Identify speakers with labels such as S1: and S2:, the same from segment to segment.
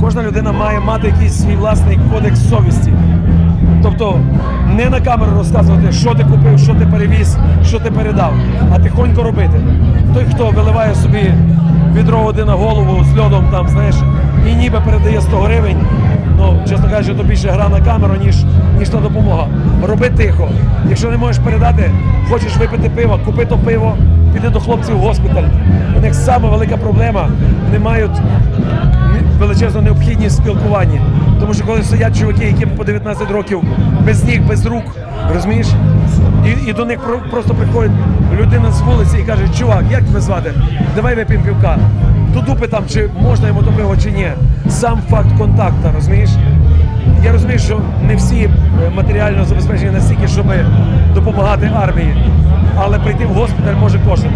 S1: кожна людина має мати якийсь свій власний кодекс совісті. Тобто не на камеру розказувати, що ти купив, що ти перевіз, що ти передав, а тихонько робити. Той, хто виливає собі відро води на голову з льодом, там, знаєш, і ніби передає 100 гривень, ну, чесно кажучи, то більше гра на камеру, ніж, ніж та допомога. Роби тихо. Якщо не можеш передати, хочеш випити пиво, купи то пиво, піди до хлопців в госпіталь. У них саме велика проблема. Вони мають величезну необхідність в спілкуванні. Тому що коли сидять чуваки, яким по 19 років без ніг, без рук, розумієш? І, і до них про- просто приходить людина з вулиці і каже, чувак, як тебе звати? Давай вип'ємо півка. До дупи там, чи можна йому то пиво, чи ні. Сам факт контакту, розумієш? Я розумію, що не всі е, матеріально забезпечені настільки, щоб допомагати армії, але прийти в госпіталь може кожен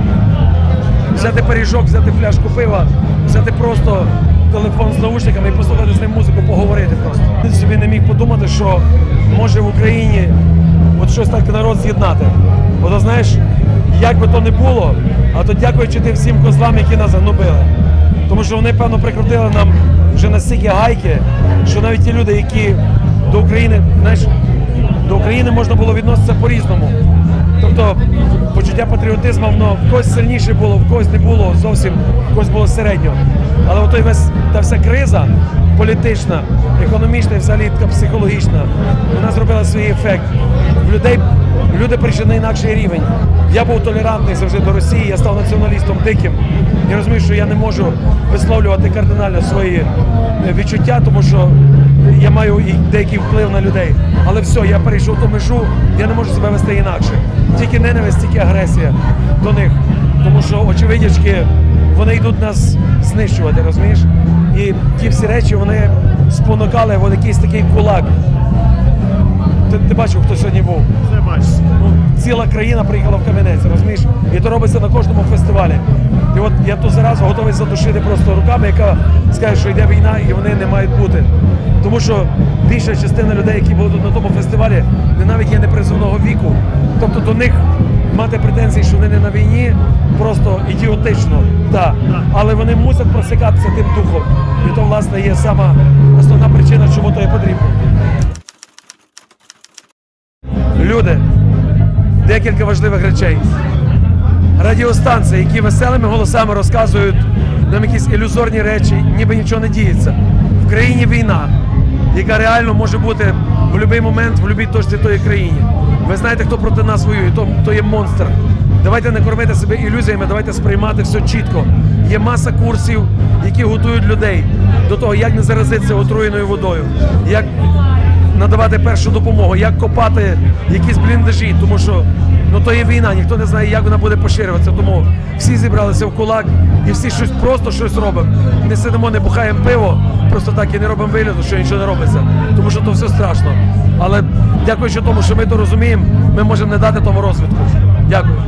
S1: взяти пиріжок, взяти пляшку пива, взяти просто телефон з наушниками і послухати з ним музику, поговорити просто. Ти собі не міг подумати, що може в Україні от щось так народ з'єднати. Бо знаєш, як би то не було, а то дякуючи тим всім козлам, які нас загнобили. Тому що вони, певно, прикрутили нам вже настільки гайки, що навіть ті люди, які до України, знаєш, до України можна було відноситися по-різному. Тобто почуття патріотизму воно в когось сильніше було, в когось не було зовсім, в когось було середньо. Але отой весь та вся криза політична, економічна і взагалі така психологічна, вона зробила свій ефект. В людей люди прийшли на інакший рівень. Я був толерантний завжди до Росії, я став націоналістом диким. Я розумію, що я не можу висловлювати кардинально свої е, відчуття, тому що я маю і деякий вплив на людей. Але все, я перейшов ту межу, я не можу себе вести інакше. Тільки ненависть, тільки агресія до них. Тому що очевидячки вони йдуть нас знищувати, розумієш? І ті всі речі вони спонукали в якийсь такий кулак. Ти, ти бачив, хто сьогодні був?
S2: Не бачиш.
S1: Ціла країна приїхала в Кам'янець, розумієш? І то робиться на кожному фестивалі. І от я ту заразу готовий задушити просто руками, яка скаже, що йде війна, і вони не мають бути. Тому що більша частина людей, які тут на тому фестивалі, не навіть є непризовного віку. Тобто до них мати претензії, що вони не на війні, просто ідіотично. Так. Але вони мусять просикатися тим духом. І то, власне, є сама основна причина, чому то є потрібно. Люди, декілька важливих речей. Радіостанції, які веселими голосами розказують нам якісь ілюзорні речі, ніби нічого не діється. В країні війна, яка реально може бути в будь-який момент, в будь-якій точці тої країні. Ви знаєте, хто проти нас воює, то, то є монстр. Давайте не кормити себе ілюзіями, давайте сприймати все чітко. Є маса курсів, які готують людей до того, як не заразитися отруєною водою, як надавати першу допомогу, як копати якісь бліндажі, тому що ну то є війна, ніхто не знає, як вона буде поширюватися. Тому всі зібралися в кулак і всі щось просто щось робимо. Не сидимо, не бухаємо пиво, просто так і не робимо вигляду, що нічого не робиться, тому що то все страшно. Але дякуючи тому, що ми то розуміємо, ми можемо не дати тому розвитку. Дякую.